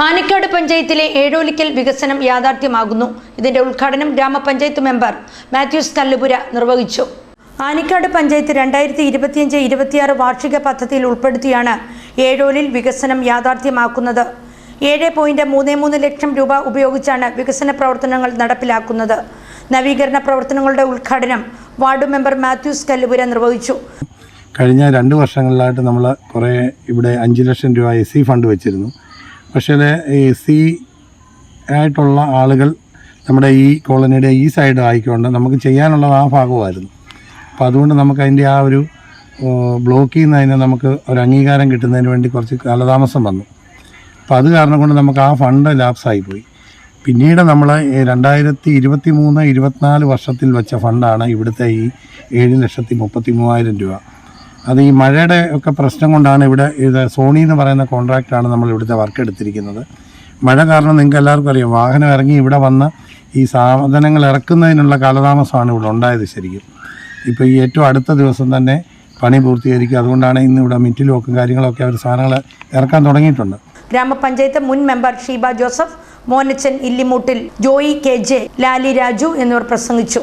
ആനിക്കാട് പഞ്ചായത്തിലെ ഏഴോലിക്കൽ വികസനം യാഥാർത്ഥ്യമാകുന്നു. ഇതിന്റെ ഉദ്ഘാടനം ഗ്രാമപഞ്ചായത്ത് മെമ്പർ മാത്യൂസ് കല്ലുപുര നിർവഹിച്ചു. ആനിക്കാട് പഞ്ചായത്ത് രണ്ടായിരത്തി ഇരുപത്തിയഞ്ച് ഇരുപത്തിയാറ് വാർഷിക പദ്ധതിയിൽ ഉൾപ്പെടുത്തിയാണ് ഏഴോലിൽ വികസനം യാഥാർത്ഥ്യമാക്കുന്നത്. ഏഴ് പോയിന്റ് മൂന്ന് മൂന്ന് ലക്ഷം രൂപ ഉപയോഗിച്ചാണ് വികസന പ്രവർത്തനങ്ങൾ നടപ്പിലാക്കുന്നത്. നവീകരണ പ്രവർത്തനങ്ങളുടെ ഉദ്ഘാടനം വാർഡ് മെമ്പർ മാത്യൂസ് കല്ലുപുര നിർവഹിച്ചു. കഴിഞ്ഞ രണ്ട് വർഷങ്ങളിലായിട്ട് നമ്മൾ കുറേ ഇവിടെ അഞ്ച് ലക്ഷം രൂപ എസ് സി ഫണ്ട് വെച്ചിരുന്നു. പക്ഷേ ഈ സി ആയിട്ടുള്ള ആളുകൾ നമ്മുടെ ഈ കോളനിയുടെ ഈ സൈഡ് ആയിക്കൊണ്ട് നമുക്ക് ചെയ്യാനുള്ളത് ആ ഭാഗമായിരുന്നു. അപ്പോൾ അതുകൊണ്ട് നമുക്ക് അതിന്റെ ആ ഒരു ബ്ലോക്ക് ചെയ്യുന്നതിന് നമുക്ക് ഒരു അംഗീകാരം കിട്ടുന്നതിന് വേണ്ടി കുറച്ച് കാലതാമസം വന്നു. അപ്പോൾ അത് കാരണം കൊണ്ട് നമുക്ക് ആ ഫണ്ട് ലാപ്സായി പോയി. പിന്നീട് നമ്മൾ രണ്ടായിരത്തി ഇരുപത്തി മൂന്ന് ഇരുപത്തിനാല് വർഷത്തിൽ വെച്ച ഫണ്ടാണ് ഇവിടുത്തെ ഈ ഏഴ് ലക്ഷത്തി മുപ്പത്തി മൂവായിരം രൂപ. അത് ഈ മഴയുടെ ഒക്കെ പ്രശ്നം കൊണ്ടാണ് ഇവിടെ ഇത് സോണി എന്ന് പറയുന്ന കോൺട്രാക്റ്റാണ് നമ്മൾ ഇവിടുത്തെ വർക്ക് എടുത്തിരിക്കുന്നത്. മഴ കാരണം നിങ്ങൾക്ക് എല്ലാവർക്കും അറിയാം വാഹനം ഇറങ്ങി ഇവിടെ വന്ന ഈ സാധനങ്ങൾ ഇറക്കുന്നതിനുള്ള കാലതാമസമാണ് ഇവിടെ ഉണ്ടായത് ശരിക്കും. ഇപ്പോൾ ഈ ഏറ്റവും അടുത്ത ദിവസം തന്നെ പണി പൂർത്തീകരിക്കും അതുകൊണ്ടാണ് ഇന്ന് ഇവിടെ മിറ്റിലോക്കും കാര്യങ്ങളൊക്കെ അവർ സാധനങ്ങൾ ഇറക്കാൻ തുടങ്ങിയിട്ടുണ്ട്. ഗ്രാമപഞ്ചായത്ത് മുൻ member Sheeba Joseph Monachan Illimoottil Joy K J Lali Raju എന്നിവർ പ്രസംഗിച്ചു.